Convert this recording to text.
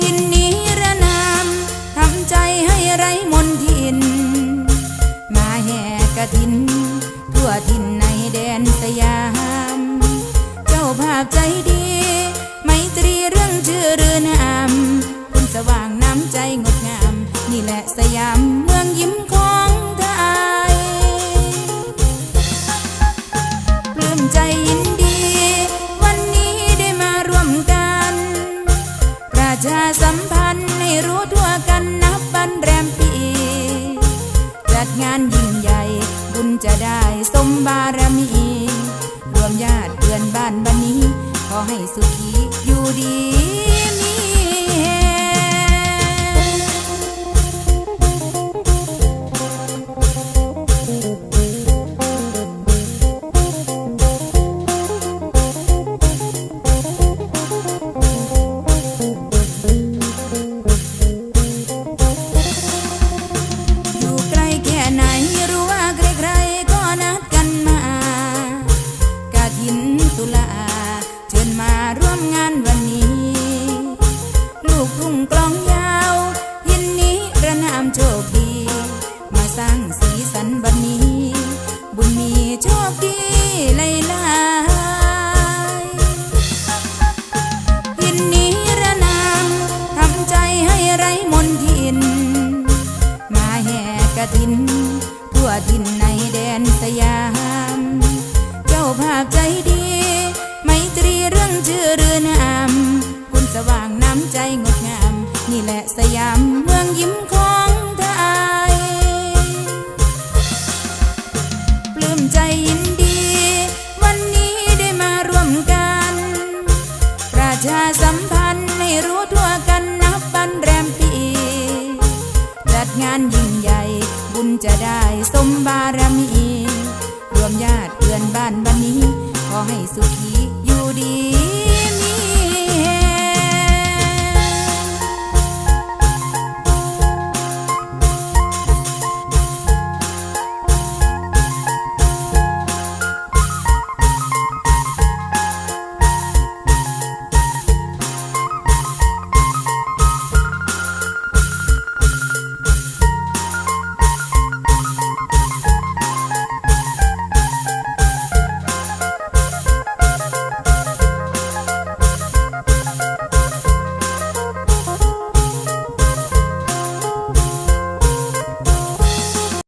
หินนี้ระนามทำใจให้ไรมนทิน มาแห่กระทิน ทั่วทินในแดนสยาม เจ้าภาพใจดี ไมตรีเรื่องชื่อเรือนามคุณสว่างน้ำใจงดงาม นี่แหละสยามเมืองยิ้มคอ ใจยินดี วันนี้ได้มาร่วมกัน ประชาสัมพันธ์ให้รู้ทั่วกันนับบันแรมปี จัดงานยิ่งใหญ่ บุญจะได้สมบารมี รวมญาติเพื่อนบ้านวันนี้ ขอให้สุขีอยู่ดี ร่วมงานวันนี้ ลูกทุ่งกลองยาวยินนี้ระนามโชคดี มาสร้างสีสันวันนี้ บุญมีโชคดีหลยลายๆยินนี้ระนามทำใจให้ไร้มนทิน มาแห่กระถิน ทั่วทินในแดนสยาม เจ้าภาพใจดี ไมตรี ชื่อเรือนามคุณสว่างน้ำใจงดงาม นี่แหละสยามเมืองยิ้มของไทยปลื้มใจยินดี วันนี้ได้มาร่วมกัน ประชาสัมพันธ์ให้รู้ทั่วกันนับบันแรมปีจัดงานยิ่งใหญ่ บุญจะได้สมบารมี รวมญาติเพื่อนบ้านบันนี้ ขอให้สุขี Odin.